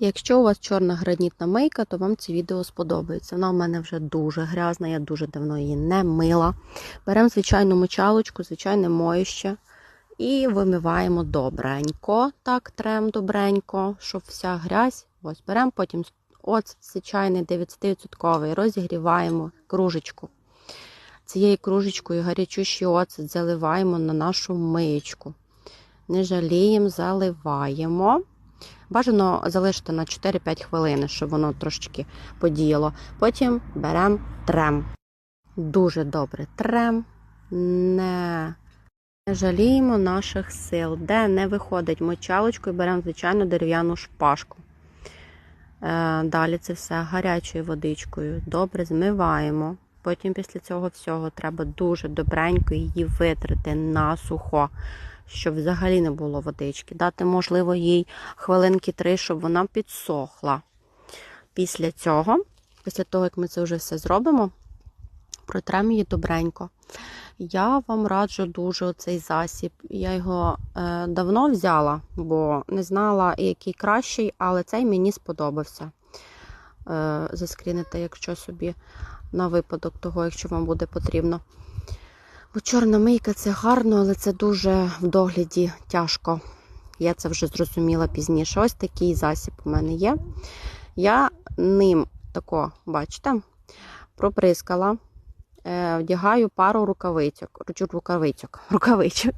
Якщо у вас чорна гранітна мийка, то вам це відео сподобається. Вона в мене вже дуже грязна, я дуже давно її не мила. Беремо звичайну мочалочку, звичайне моюще і вимиваємо добренько. Так, трем добренько, щоб вся грязь. Ось беремо потім оцет звичайний 9%, розігріваємо кружечку. Цією кружечкою гарячущий оцет заливаємо на нашу миєчку. Не жаліємо, заливаємо. Бажано залишити на 4-5 хвилин, щоб воно трошечки подіяло. Потім беремо трем. Дуже добре трем. Не жаліємо наших сил. Де не виходить мочалочкою, беремо звичайно дерев'яну шпажку. Е, Далі це все гарячою водичкою. Добре змиваємо. Потім після цього всього треба дуже добренько її витрати на сухо, щоб взагалі не було водички. Дати, можливо, їй хвилинки три, щоб вона підсохла. Після цього, після того, як ми це вже все зробимо, протремо її добренько. Я вам раджу дуже цей засіб. Я його е, давно взяла, бо не знала, який кращий, але цей мені сподобався. Е, заскріните, якщо собі на випадок того, якщо вам буде потрібно. Бо чорна мийка це гарно, але це дуже в догляді тяжко. Я це вже зрозуміла пізніше. Ось такий засіб у мене є. Я ним тако, бачите, проприскала, е, вдягаю пару рукавичок, рукавичок, рукавичок.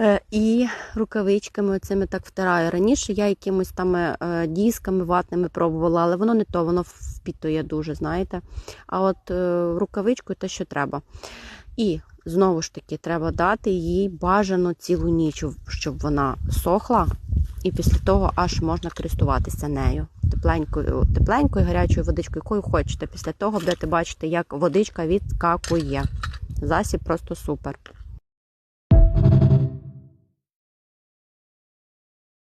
Е, І рукавичками цими так втираю. Раніше я якимось там е, дісками ватними пробувала, але воно не то, воно впітує дуже, знаєте. А от е, рукавичкою те, що треба. І знову ж таки, треба дати їй бажано цілу ніч, щоб вона сохла, і після того аж можна користуватися нею. Тепленькою, тепленькою гарячою водичкою, якою хочете. Після того будете бачити, як водичка відскакує. Засіб просто супер.